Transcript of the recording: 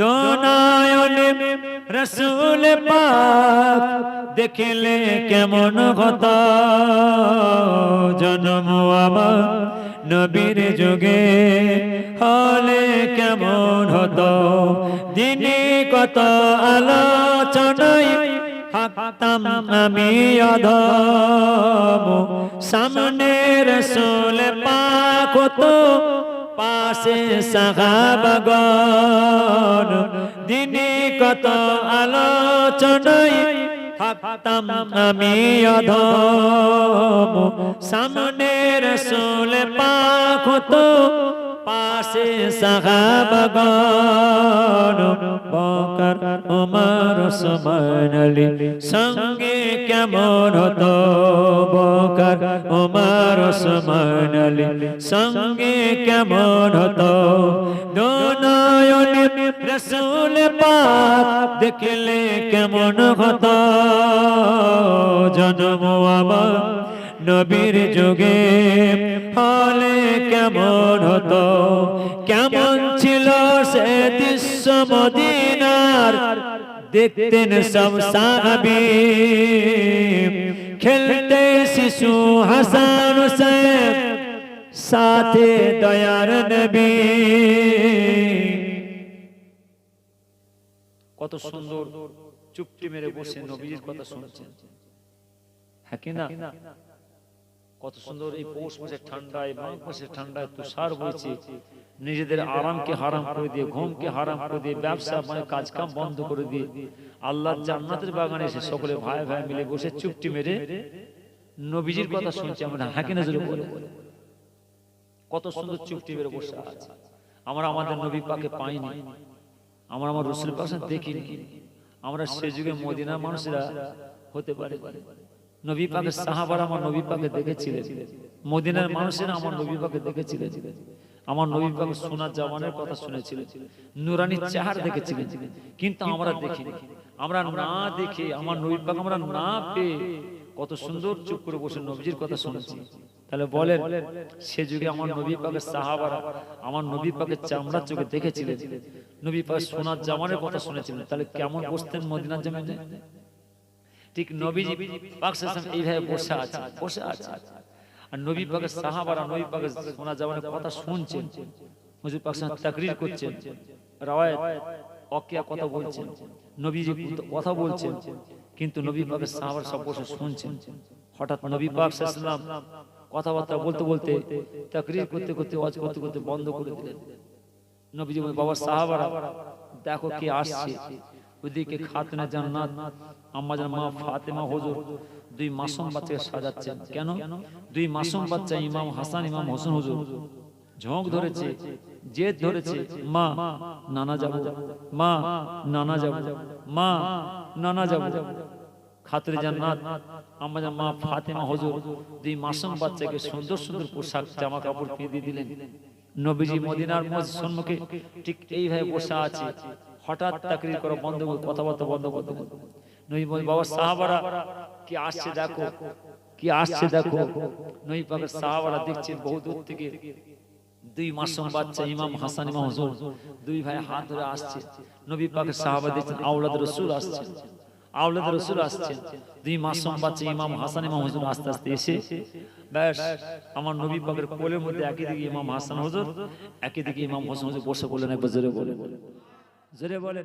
দোনায়নে রসুল পাক দেখলে কেমন কথা জন্ম আমার নবীর যুগে হলে কেমন হতো? দিনে কত আলোচনায় থাকতাম আমি অধম। সামনে রসুল পাক হতো, পাশে সাহাবাগন দিনে কত আলোচনায় থাকতাম আমি অধম। সামনে রসুল পাক হতো পাশে সাহাবাগন বকর, উমর ওসমান আলী সঙ্গে কেমন হতো? বকর, উমর ওসমান আলী সঙ্গে কেমন হতো? দোনয়নে রসুল পাক দেখলে কেমন হত? জন্ম আমার নবীর যুগে হলে কেমন হতো? কেমন ছিল সে দৃশ্য মদিনার? দেখতেন সব সাহাবি। খেলতে শিশু হুসেন সাথে দয়ার নবী। কত সুন্দর চুপটি মেরে বসে নবীর কথা শুনছেন। হ্যাঁ কি না? কত সুন্দর এই পৌষ মাসের ঠান্ডায় মাঘ মাসের ঠান্ডায় তুষার বইছে। নিজেদের আরামকে হারাম করে দিয়ে ঘুমকে হারাম করে দিয়ে ব্যবসা মানে কাজকাম বন্ধ করে দিয়ে আল্লাহ জান্নাতের বাগানে এসে সকলে ভাই ভাই মিলে বসে চুপটি মেরে নবীজির কথা শুনছি আমরা। হাঁকি নজরে বলে কত সুন্দর চুপটি মেরে বসে আছে। আমরা আমাদের নবী পাকে পাইনি আমরা আমার রসুল পাশে দেখিনি। আমরা সে যুগে মদিনার মানুষেরা হতে পারে। নবী পাকের সাহাবারা আমার নবী পাকে দেখেছিলেন। মদিনার মানুষেরা আমার নবী পাকে দেখেছিলেন। আমার নবী পাকে সোনার জামানের কথা শুনেছিলেন। নুরানি চাহার দেখেছিলেন। কিন্তু আমরা দেখিনি। আমরা না দেখে আমার নবী পাক আমরা না পেয়ে কত সুন্দর চুপ করে বসে নবীজির কথা শুনেছি। তাহলে বলেন সে যুগে আমার নবী পাকের সাহাবারা আমার নবী পাকের চামড়ার চোখে দেখেছিলেন। নবী পাকের সোনার জামানের কথা শুনেছিলেন। তাহলে কেমন বসতেন মদিনার জামানে? ঠিক নবীজি পাক এইভাবে বসে আছে বসে আছে। আর নবী পাকের সাহাবারা নবী পাকের সোনার জামানের কথা শুনছেন। হুজুর পাক সাল্লাল্লাহু তাকরীর করছেন। রাওয়ায়াত। অকিয়া কথা বলছেন। নবীজি কথা বলছেন। কিন্তু নবী পাকের সাহাবার সব বসে শুনছেন। হঠাৎ নবী পাক সাল্লাল্লাহু কথাবার্তা বলতে বলতে তাকরীর করতে করতে ওয়াজ করতে করতে বন্ধ করে দিলেন। নবীজি বলেন, বাবা সাহাবারা দেখো কে আসছে। ওদিকে খাতুনে জান্নাত আম্মা জান মা ফাতেমা হুজুর দুই মাসুম বাচ্চাকে সাজাচ্ছেন। কেন? দুই মাসুম বাচ্চা ইমাম হাসান ইমাম হোসেন হুজুর। ঝোঁক ধরেছে জেদ ধরেছে মা নানা যাব মা নানা যাব মা নানা যাব। খাতুরে জান্নাত আম্মা জান মা ফাতেমা হুজুর দুই মাসুম বাচ্চাকে সুন্দর সুন্দর পোশাক জামা কাপড় কিনে দিলেন। নবীজি মদিনার মসজিদ সম্মুখে ঠিক এইভাবে বসে আছে। হঠাৎ তাকরির করা বন্ধ করে কথাবার্তা বন্ধ করতে নবী বাবা সাহাবারা কি আসছে দেখো? কি আসছে দেখো? নবী পাকের সাহাবারা দেখছেন বহু দূর থেকে। দুই মাসুম বাচ্চা ইমাম হাসান ইমাম হুজুর দুই ভাই হাত ধরে আসছে। নবী পাকের সাহাবা দেখছেন আওলাদ রসুল আসছে। আওলাদ রসুল আসছে। দুই মাসুম বাচ্চা ইমাম হাসান ইমাম হুজুর আস্তে আস্তে এসে ব্যাস আমার নবী পাকের কোলের মধ্যে একই দিকে ইমাম হাসান হুজুর একই দিকে ইমাম হোসেন হুজুর বসে বললেন একবার জোরে বলে জোরে বলে